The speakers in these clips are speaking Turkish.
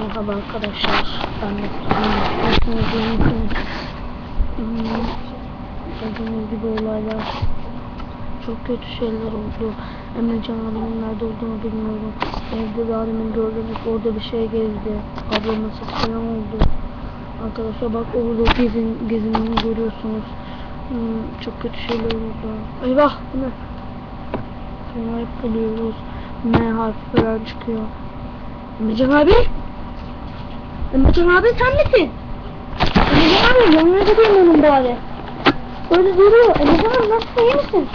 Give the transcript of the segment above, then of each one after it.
Merhaba arkadaşlar. Ben Mesut'um. Gördüğünüz gibi olaylar çok kötü şeyler oldu. Emrecan abimin nerede olduğunu bilmiyorum. Evde bir abimin gördüğünüz orada bir şey gezdi. Ablamın falan oldu. Arkadaşlar bak orada gezin, gezinini görüyorsunuz. Hmm, çok kötü şeyler oldu. Eyvah bu ne? Sonra hep buluyoruz. M harfi falan çıkıyor. Emrecan abi? Emrecan abi sen misin? Emrecan abi yanına gideyim onun bari. Öyle duruyor. Emrecan abi nasılsın iyi misin?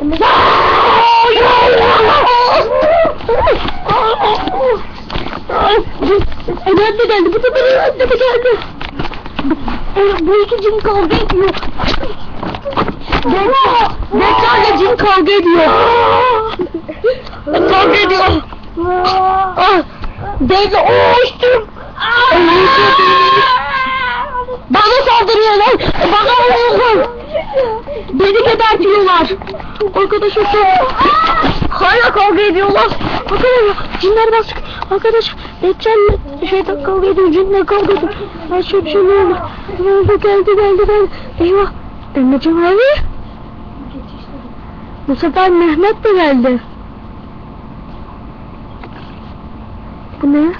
Emrecan Emrecan de geldi. Bu da önüme de geldi. Bu, iki cin kavga ediyor. Beklerle cin kavga ediyor. kavga ediyor. Ah, Bekle, oğuştum. Bana saldırıyorlar. Bana vuruyorlar. Beni gebertiyorlar. Arkadaşlar çok... Hala kavga ediyorlar. Arkadaşlar cinler bastık. Arkadaşlar Deccal şeyden kavga ediyor. Cinle kavga ediyor. Her şey bir şey ne oldu? Ne oldu? Geldi geldi geldi. Eyvah. Emrecan abi. Bu sefer Mehmet de geldi. Bu ne?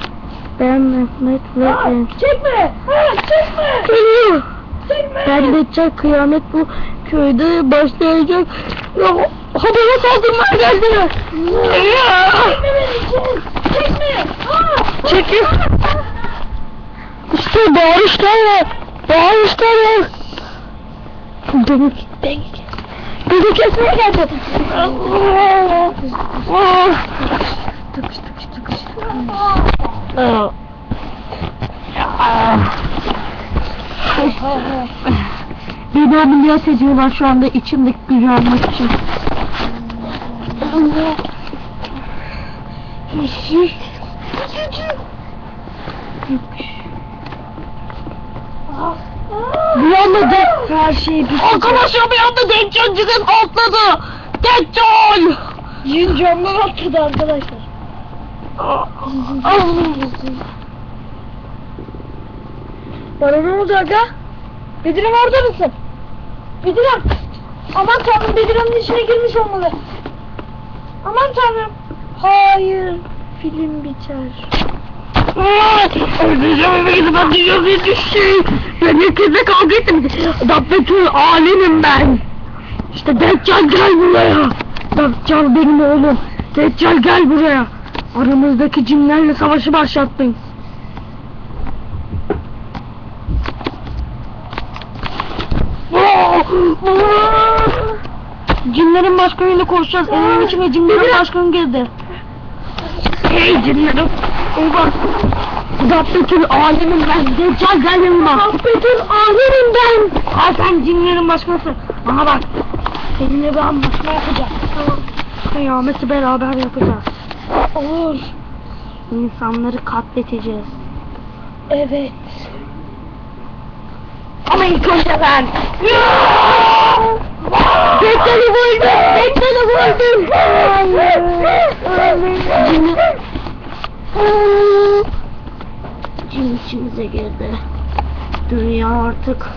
Ben Mehmet ve ben. Çekme! Ha, çekme! Geliyor. Çekme! Ben Deccal kıyamet bu köyde başlayacak. Ya, habere saldırmaya geldiler. Çekme beni! Çek! Çekme! Ha! Çekil. İşte bağırışlar var. Bağırışlar var. Beni, beni, beni kesmeye geldi. Tıkış tıkış tıkış. Aa. Aa. Beni ameliyat ediyorlar şu anda içimdeki gücü almak için. Bir anda de her şey bitti. Arkadaşlar bir anda Deccal cızın atladı. Deccal! Yün camdan atladı arkadaşlar. Bana ne oldu aga? Bedirem orada mısın? Bedirem! Aman tanrım Bedirem'in içine girmiş olmalı. Aman tanrım. Hayır. Film biter. Öldüreceğim eve gidip atacağım diye düştü. Ben herkese kavga ettim. Dabbetül alemim ben. İşte Deccal gel buraya. Deccal benim oğlum. Deccal gel buraya. Aramızdaki cinlerle savaşı başlattın. Cinlerin başkanıyla konuşacağız. Evin içine cinlerin başkanı girdi. Hey cinlerim. Eyvah. Dabbetül alemim ben. Deccal gel yanıma. Dabbetül alemim ben. Al sen cinlerin başkanısın. Bana bak. Seninle bir anlaşma yapacağız. Tamam. Kıyameti beraber yapacağız. Olur. İnsanları katleteceğiz. Evet. Ama ilk önce ben. Deccal'i buldum. Deccal'i buldum. Cin... Cin içimize girdi. Dünya artık